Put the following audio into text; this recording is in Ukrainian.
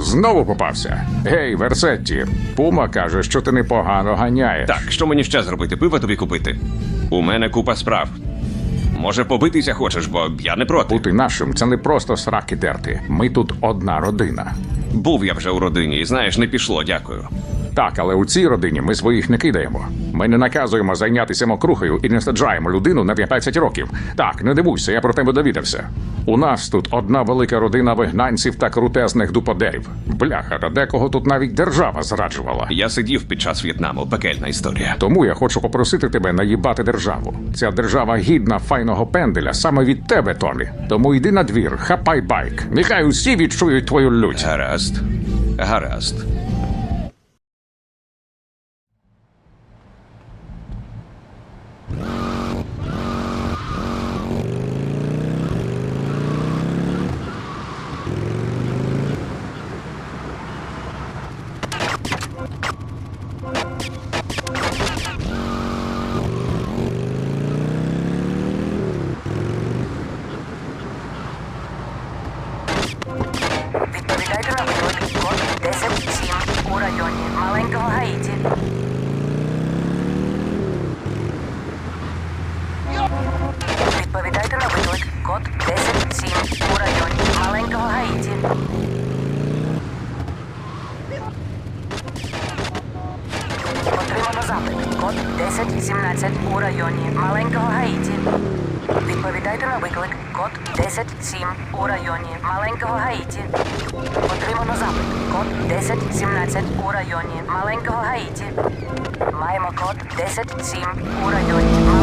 Знову попався. Гей, Версетті, Пума каже, що ти непогано ганяєш. Так, що мені ще зробити? Пива тобі купити? У мене купа справ. Може, побитися хочеш, бо я не проти. Бути нашим це не просто сраки дерти. Ми тут одна родина. Був я вже у родині, і знаєш, не пішло, дякую. Так, але у цій родині ми своїх не кидаємо. Ми не наказуємо зайнятися мокрухою і не саджаємо людину на 15 років. Так, не дивуйся, я про тебе довідався. У нас тут одна велика родина вигнанців та крутезних дуподерів. Бляха, та декого тут навіть держава зраджувала. Я сидів під час В'єтнаму, пекельна історія. Тому я хочу попросити тебе наїбати державу. Ця держава гідна файного пенделя саме від тебе, Томі. Тому йди на двір, хапай байк. Нехай усі відчують твою лють. Гаразд. Гаразд. Відповідайте на виклик код 107 у районі маленького Гаїті. Відповідайте на виклик код 107 у районі маленького Гаїті. Отримано запит. Код 1017 у районі маленького Гаїті. Відповідайте на виклик. Код 107 у районі маленького Гаїті. Отримано запит. Код 1017 у районі маленького Гаїті. Маємо код 107 у районі